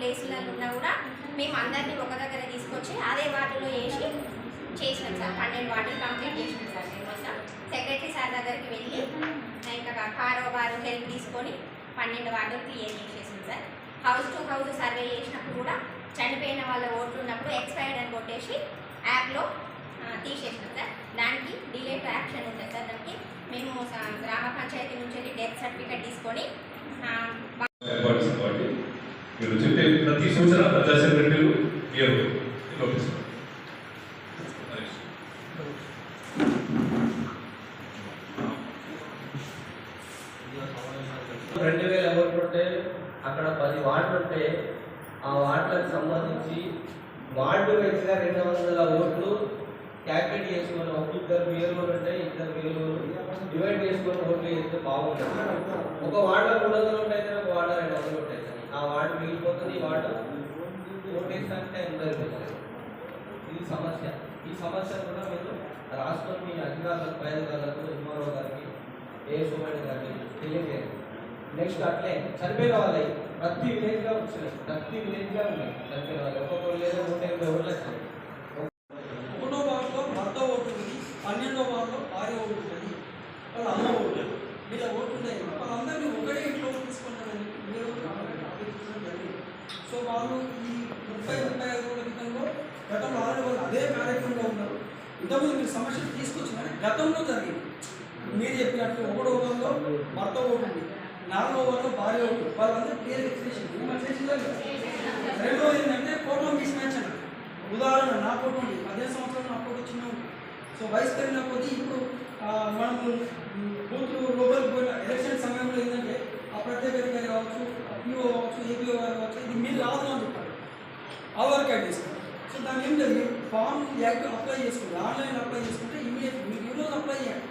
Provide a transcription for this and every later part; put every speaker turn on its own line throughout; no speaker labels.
ప్లేసులలో ఉన్నా కూడా మేము అందరినీ ఒక దగ్గర తీసుకొచ్చి అదే వార్డులో వేసి చేసినాం సార్. పన్నెండు వార్డులు కంప్లీట్ చేసినాం సార్ మేము మొత్తం. సెక్రటరీ సార్ దగ్గరికి వెళ్ళి ఇంకా కారోబారు హెల్ప్ తీసుకొని పన్నెండు వార్డులు క్లియర్ చేసేసాం sir. House to house survey చేసినప్పుడు కూడా చనిపోయిన వాళ్ళ ఓట్లు ఉన్నప్పుడు ఎక్స్పైర్డ్ అని కొట్టేసి యాప్లో తీసేసినాం సార్. దానికి డిలే టు యాక్షన్ ఉంటుంది సార్. దానికి మేము గ్రామ పంచాయతీ నుంచి డెత్ సర్టిఫికేట్ తీసుకొని
మీరు చెప్పే ప్రతి సూచన ప్రజా సెక్రటరీలు క్లియర్
రెండు వేల ఓట్లు ఉంటే అక్కడ పది వార్డులు ఉంటే ఆ వార్డులకు సంబంధించి వార్డు వైజ్గా రెండు వందల ఓట్లు క్యాల్కులేట్ చేసుకొని ఒక ఇద్దరు వేలుగులు ఉంటే ఇద్దరు వేలుగులు డివైడ్ చేసుకొని ఓట్లు చేస్తే బాగుంటుంది. ఒక వార్డులో మూడు వందలు ఉంటాయి ఒక వార్డులో రెండు వందలు ఉంటాయి ఆ వార్డు మిగిలిపోతుంది ఈ వార్డు ఓటు వేసినట్టే ఎందరిపోతుంది ఇది సమస్య. ఈ సమస్య కూడా మీరు రాష్ట్రం మీ అధికారులకు పై అధికారులకు ఎంఆర్ఓ గారికి ఏఎస్ఓమని గారికి తెలియజేయండి. నెక్స్ట్ అట్లే చనిపోయిన వాళ్ళవి ప్రతి విలేజ్గా వచ్చినాయి ప్రతి విలేజ్గా ఉన్నాయి. చనిపోయిన వాళ్ళు. ఒక్కొక్కరు లేదా నూట ఎనభై ఓట్లు వచ్చినాయి
ఒకటో వార్డులో భర్త ఓటు ఉంది పన్నెండో వార్డులో భార్య ఓటు ఉంటుంది వాళ్ళ అమ్మ ఓటు వీళ్ళ ఓటు ఉన్నాయి వాళ్ళందరినీ ఒకటే ఇంట్లో తీసుకుంటారని మీరు ఆలోచించడం జరిగింది సో వాళ్ళు ఈ ముప్పై ముప్పై ఐదు రోజుల క్రితంలో గతంలో ఆల్రెడీ వాళ్ళు అదే కార్యక్రమంలో ఉన్నారు. ఇంతకుముందు మీరు సమస్యలు తీసుకొచ్చిన గతంలో జరిగింది. మీరు చెప్పినట్టు ఒకటో ఓవర్లో భర్త ఓటు ఉంది. నాలుగో ఓవర్లో భార్య ఓటు వాళ్ళందరూ క్లియర్ ఎక్స్ప్రెషన్. రెండోది ఏంటంటే ఫోటో మిస్ మ్యాచ్ అన్న ఉదాహరణ నా ఫోటో ఉంది. పదిహేను సంవత్సరాలు నా చిన్న ఉంది. సో వయసు పెరిగిన కొద్దీ ఇప్పుడు మనము బూత్ లోపలికి పోయిన ఎలక్షన్ సమయంలో ఏంటంటే ఆ ప్రత్యేక అధికారి కావచ్చు పిఓ కావచ్చు ఏపీఓ గారు కావచ్చు ఇది మీరు రాదు అని చెప్పారు. ఆ వర్క్ యాడ్ చేసుకోండి సో దాని ఏం లేదు ఫామ్ యాక్ట్ అప్లై చేసుకుంటే ఆన్లైన్ అప్లై చేసుకుంటే ఇమీడియట్ మీరు ఈ రోజు అప్లై చేయండి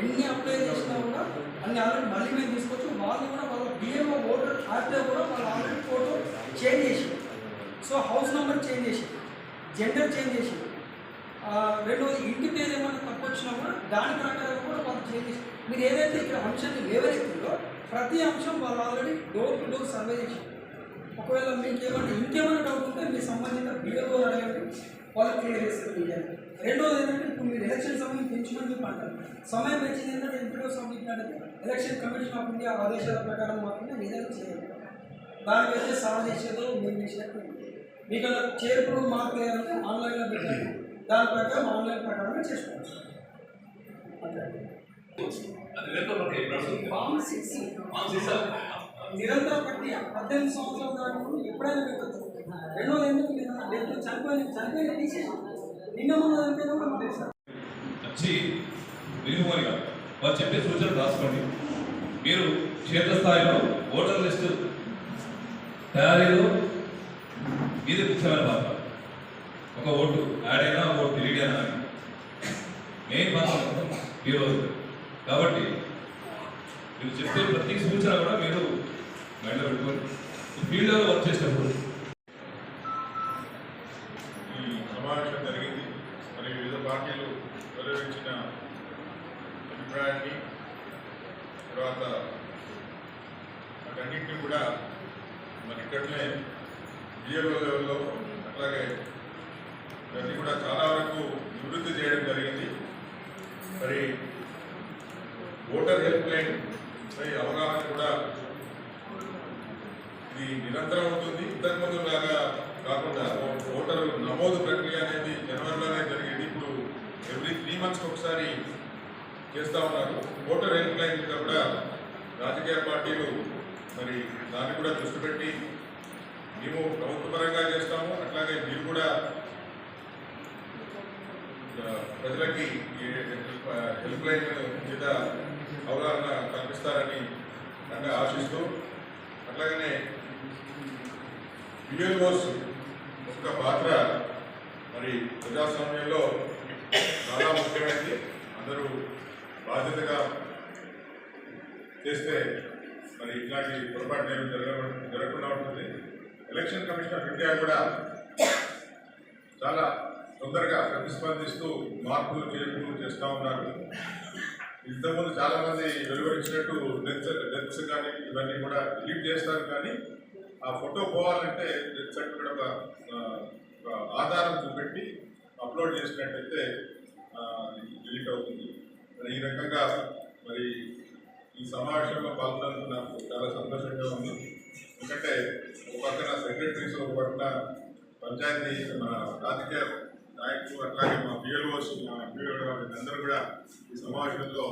ఎన్ని అప్లై చేసినా కూడా అన్ని ఆల్రెడీ మళ్ళీ మేము తీసుకోవచ్చు. వాళ్ళు కూడా వాళ్ళ బిఏఓ ఓటర్ యాప్లో కూడా వాళ్ళు ఆల్రెడీ ఫోటో చేంజ్ చేసి సో హౌస్ నెంబర్ చేంజ్ చేసి జెండర్ చేంజ్ చేసి ఆ, రెండోది ఇంటి పేరు ఏమైనా తప్పు వచ్చినా కూడా దాని ప్రకారం కూడా వాళ్ళు చేంజ్ చేసి మీరు ఏదైతే ఇక్కడ అంశాన్ని వివరిస్తుందో ప్రతి అంశం వాళ్ళు already door to door survey చేశారు. ఒకవేళ మీకు ఏమైనా ఇంకేమైనా డౌట్ ఉంటే మీ సంబంధిత బిఏఓ అడగండి. వాళ్ళు క్లియర్ చేస్తారు రెండోది ఏంటంటే ఇప్పుడు మీరు ఎలక్షన్ సమయం పెంచుమని చెప్పి అంటారు సమయం పెంచింది ఏంటంటే ఎంపీఓ సమయం అంటే ఎలక్షన్ కమిషన్ ఆఫ్ ఇండియా ఆదేశాల ప్రకారం మాత్రమే ఏదైనా చేయాలి దానికి అయితే సాల్వ్ చేసేదో మేము చేసినట్టు మీకు అలా చేర్పులు మార్పు లేదంటే ఆన్లైన్లో పెట్టండి దాని ప్రకారం ఆన్లైన్ ప్రకారమే చేసుకోవచ్చు. సిక్స్ నిరంతర ప్రక్రియ పద్దెనిమిది సంవత్సరాల దాకా ఎప్పుడైనా పెట్టచ్చు. రెండోది ఎందుకు లేదా చనిపోయిన చనిపోయిన తీసేసి నిన్న మొన్న చనిపోయిన కూడా మనం
వచ్చి వాళ్ళు చెప్పే సూచనలు రాసుకోండి. మీరు క్షేత్రస్థాయిలో ఓటర్ లిస్టు తయారీలో ఇది ముఖ్యమైన పాత్ర. ఒక ఓటు యాడ్ అయినా ఓటు డిలీట్ అయినా. మెయిన్ పాత్ర ఈరోజు కాబట్టి మీరు చెప్పే ప్రతి సూచన కూడా మీరు మైండ్లో పెట్టుకోండి. ఫీల్డ్లో వర్క్ చేసినప్పుడు
ఈ సమావేశం జరిగింది. మరి వివిధ పార్టీలు వెలువరించిన అభిప్రాయాన్ని తర్వాత వాటన్నింటినీ కూడా మరి ఇక్కడనే బిఎల్ఓ లెవెల్లో అలాగే ఇవన్నీ కూడా చాలా వరకు నివృత్తి చేయడం జరిగింది. మరి ఓటర్ హెల్ప్ లైన్ పై అవగాహన కూడా ఇది నిరంతరం ఉంటుంది. ఇంతకుముందు లాగా కాకుండా ఓటర్ నమోదు ప్రక్రియ అనేది జనవరిలోనే జరిగేది. ఇప్పుడు ఎవ్రీ త్రీ మంత్స్కి ఒకసారి చేస్తూ ఉన్నారు. ఓటర్ హెల్ప్ లైన్ కూడా రాజకీయ పార్టీలు మరి దాన్ని కూడా దృష్టి పెట్టి మేము ప్రభుత్వపరంగా చేస్తాము. అట్లాగే మీరు కూడా ప్రజలకి హెల్ప్ లైన్ మీద అవగాహన కల్పిస్తారని అంటే ఆశిస్తూ అట్లాగనే బిఎల్ఓస్ యొక్క పాత్ర మరి ప్రజాస్వామ్యంలో చాలా ముఖ్యమైనది. అందరూ బాధ్యతగా చేస్తే మరి ఇట్లాంటి పొరపాటు ఏమి జరగ జరగకుండా ఉంటుంది. ఎలక్షన్ కమిషన్ ఆఫ్ ఇండియా కూడా చాలా తొందరగా ప్రతిస్పందిస్తూ మార్పులు చేర్పులు చేస్తూ ఉన్నారు. ఇంతకుముందు చాలా మంది వెలువరించినట్టు డెత్స్ లెన్స్ కానీ ఇవన్నీ కూడా డిలీట్ చేస్తారు కానీ ఆ ఫోటో పోవాలంటే లెన్స్ కూడా ఒక ఒక ఆధారం చూపెట్టి అప్లోడ్ చేసినట్టయితే డిలీట్ అవుతుంది. మరి ఈ రకంగా మరి ఈ సమావేశంలో పాల్గొన్నందుకు నాకు చాలా సంతోషంగా ఉంది. ఎందుకంటే ఒక పక్కన సెక్రటరీస్ ఒక పక్కన పంచాయతీ మన రాజకీయ నాయకులు అట్లాగే మా పిఎల్ఓస్ మా పిఎల్ఓ అందరూ కూడా ఈ సమావేశంలో